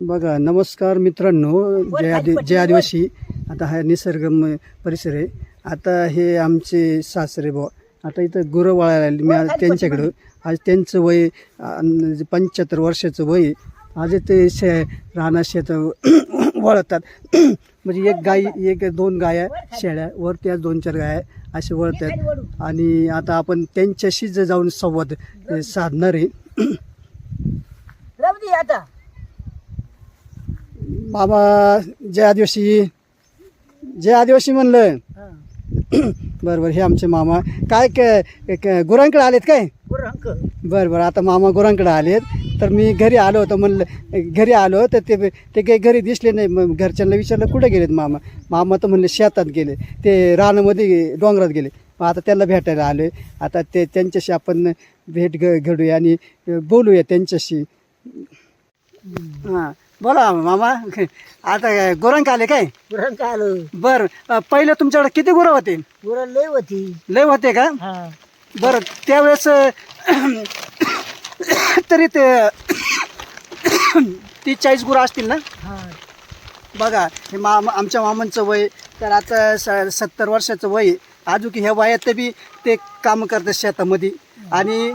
बघा नमस्कार मित्रांनो जय आदि जय आदिवासी आता हा निसर्गम परिसर आहे. आता हे आमचे सासरे बुवा. आता इथं गुरं वळायला मी आज त्यांच्याकडं आज त्यांचं वय पंच्याहत्तर वर्षाचं वय आहे. आज ते शे राणा शेत वळतात. म्हणजे एक गाई एक दोन गाया शेळ्या वरती आज दोन चार गाया असे वळतात. आणि आता आपण त्यांच्याशीच जाऊन संवाद अ, साधणार आहे. आता. बाबा जय आदिवासी. जय आदिवासी म्हणलं. बरं बरं हे आमचे मामा. काय क- क- गुरांकडे आलेत काय? बुरंक बरं बरं आता मामा गुरांकडे आलेत. तर मी घरी आलो होतो म्हणलं घरी आलो तर ते ते काही घरी दिसले नाही. मग घरच्यांना विचारलं कुठे गेलेत मामा? मामा तर म्हणले शेतात गेले. ते रानामध्ये डोंगरात गेले. मग आता त्याला भेटायला आलो आहे आता ते त्यांच्याशी आपण भेट घ घडूया आणि बोलूया त्यांच्याशी. हां. बोला मामा. आता गुरांक आले काय? बुरंक आलो? बर पहिलं तुमच्याकडे किती गुरं होते? बुरण लय होती. लय होते का? हा. बरं त्यावेळेस तरी ते तीस चाळीस गुरं असतील ना? हा. बघा हे मामा आमच्या मामांचं वय तर आता स सत्तर वर्षाचं वय आहे. अजून ह्या वयात बी ते काम करतात शेतामध्ये. आणि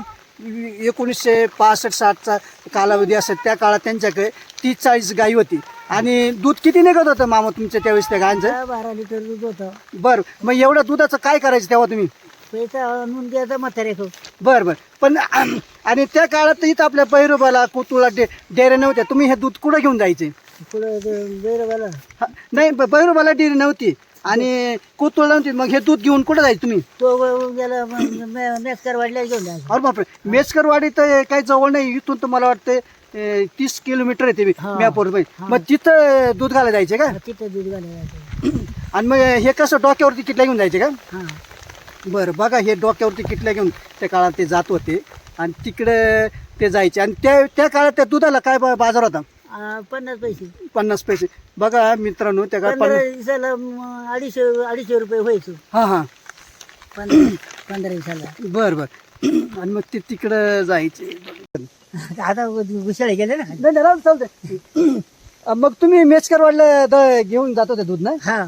एकोणीसशे पासष्ट साठचा कालावधी असेल त्या काळात त्यांच्याकडे तीस चाळीस गाई होती. आणि दूध किती निघत होतं मामा तुमच्या त्यावेळेस त्या गायांचं? दहा बारा लिटर दूध होतं. बरं मग एवढ्या दुधाचं काय करायचं तेव्हा तुम्ही? पैसा आणून द्यायचा म्हातारे खाऊ बर बर. पण आणि त्या काळात इथं आपल्या पैरोबाला कोतुळा डे नव्हत्या. तुम्ही हे दूध कुठं घेऊन जायचे? पुढं हा, नाही ब- पैरोबाला डेअरी नव्हती. आणि कोतुळा मग हे दूध घेऊन कुठं जायचं तुम्ही? तो गेला मेसकर वाढल्या घेऊन जायचं. अरे बापरे मेसकरवाडी तर काही जवळ नाही इथून तर मला वाटतं अं, तीस किलोमीटर येते हा. म्यापूर मग तिथं दूध घालायला जायचे का? तिथं दूध घालायचं आणि मग हे कसं डोक्यावरती किटल्या घेऊन जायचे का? हा. बरं बघा हे डोक्यावरती किटल्या घेऊन त्या काळात ते जात होते. आणि तिकडे ते जायचे. आणि त्या त्या काळात त्या दुधाला काय बा- बाजार होता? आ, पन्नास पैसे. पन्नास पैसे. बघा मित्रांनो त्या काळात पंधरा पन्नास दिवसाला म, अडीचशे अडीचशे रुपये व्हायचो. हां हां. पंधरा पंधरा दिवसाला. बरं बरं. आणि मग ते तिकडं जायचे. आता घुसाळे गेले ना. नाही नाही, राहू दे, चालतंय. अं, मग तुम्ही मेचकरवाडला द- घेऊन जात होते दूध ना? हा.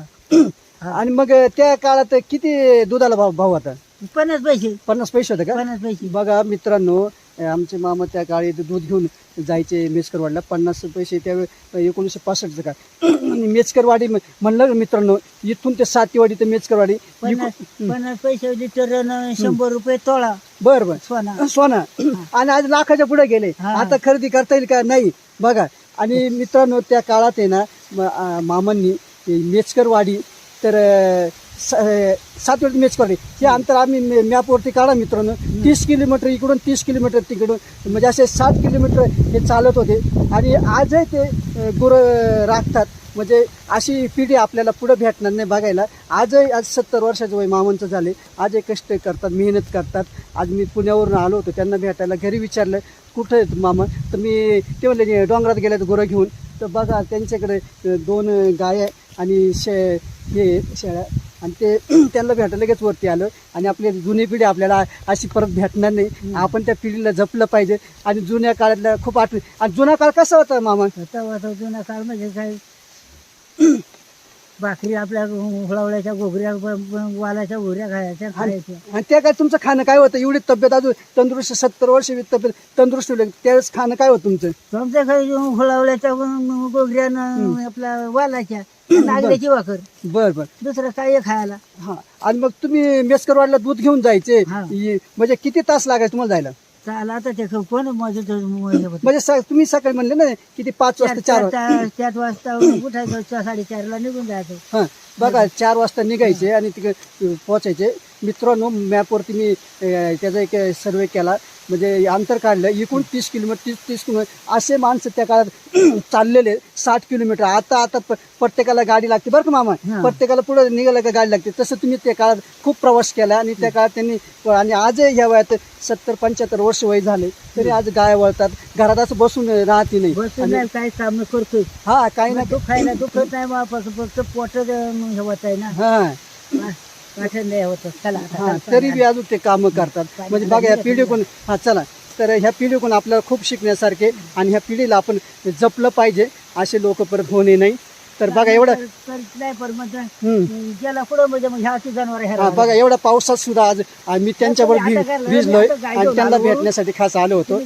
आणि मग त्या काळात किती दुधाला भाव भाव होता? पन्नास पैसे. पन्नास पैसे होते का? पन्नास पैसे. बघा मित्रांनो आमचे मामा त्या काळी दूध घेऊन जायचे मेचकरवाडला. पन्नास पैसे त्यावेळी एकोणीसशे पासष्टचं का आणि मेचकरवाडी म्हणलं मित्रांनो इथून ते सातीवाडी ते मेचकरवाडी. पन्नास पैसे लिटर शंभर रुपये तोळा. बरं बरं. सोना. सोना. आणि आज लाखाच्या पुढे गेले. आता खरेदी करता येईल का? नाही. बघा. आणि मित्रांनो त्या काळात आहे ना मामांनी मेचकरवाडी तर अं, स- अं, सातवडी मेचकरवाडी हे अंतर आम्ही मॅपवरती काढा मित्रांनो. तीस किलोमीटर इकडून तीस किलोमीटर तिकडून म्हणजे असे सात किलोमीटर हे चालत होते. आणि आजही ते गुरं राखतात. म्हणजे अशी पिढी आपल्याला पुढं भेटणार नाही बघायला. आजही आज सत्तर वर्षाचं वय मामांचं झाले. आजही कष्ट करतात मेहनत करतात. आज मी पुण्यावरून आलो होतो त्यांना भेटायला घरी विचारलं कुठं आहेत मामा? तर मी ते म्हणले डोंगरात गेले गुरं घेऊन. तर बघा त्यांच्याकडे दोन गाय आणि शे हे शेळ्या. आणि ते त्यांना भेटायला लगेच वरती आलं. आणि आपली जुनी पिढी आपल्याला अशी परत भेटणार नाही. आपण त्या पिढीला जपलं पाहिजे. आणि जुन्या काळातल्या खूप आठवण आणि जुना काळ कसा होता मामा? आता जुना काळ म्हणजे काय? भाकरी आपल्या हुळावळ्याच्या ब- वालाच्या घोगऱ्या खायच्या खायच्या. आणि त्या काय तुमचं खाणं काय होतं? एवढी तब्येत अजून तंदुरुस्त सत्तर वर्ष तब्येत तंदुरुस्त त्यावेळेस खाणं काय होतं तुमचं? तुमच्या हुळावळ्याच्या घोगऱ्या आपल्या वालाच्या नागल्याची वाकर बर बर. दुसरं काय खायला? हा. आणि मग तुम्ही मेसकरवाडला दूध घेऊन जायचे. म्हणजे किती तास लागायचे तुम्हाला जायला? चाल आता ते कोण म्हणजे स- तुम्ही सकाळी म्हणले ना किती पाच वाजता चार वाजता. चार वाजता उठायचं चार साडेचारला निघून जायचं. हा बघा चार वाजता निघायचे आणि तिकडे पोचायचे मित्रांनो मॅपवरती मी अं, त्याचा एक सर्वे केला. म्हणजे अंतर काढलं एकूण तीस किलोमीटर तीस तीस किलोमीटर असे माणसं त्या काळात चाललेले साठ किलोमीटर आता आता प्रत्येकाला गाडी लागते. बरं का मामा. प्रत्येकाला पुढे निघायला का गाडी लागते? तसं तुम्ही त्या काळात खूप प्रवास केला आणि त्या काळात त्यांनी आणि आजही या वयात सत्तर पंच्याहत्तर वर्ष वय झाले तरी आज गाय वळतात. घरात असं बसून राहते नाही. काय काम करतोय. हा काही ना तो खायला दुखत नाही फक्त पोट हे होत आहे ना हा. वाटण नाही होत. चला आता हा चल, तरी. बी अजून ते काम करतात. म्हणजे बघा या पिढी कोण हा चला. तर ह्या पिढीकडून आपल्याला खूप शिकण्यासारखे आणि ह्या पिढीला आपण जपलं पाहिजे असे लोक परत होणे नाही. तर बघा एवढं करीत नाही पण मग हम्म. ज्याला पुढं म्हणजे मग ह्या जनावर हा, बघा एवढ्या पावसात सुद्धा आज आम्ही त्यांच्यावर भी- भिजलोय आणि त्यांना. भेटण्यासाठी खास आलो होतो.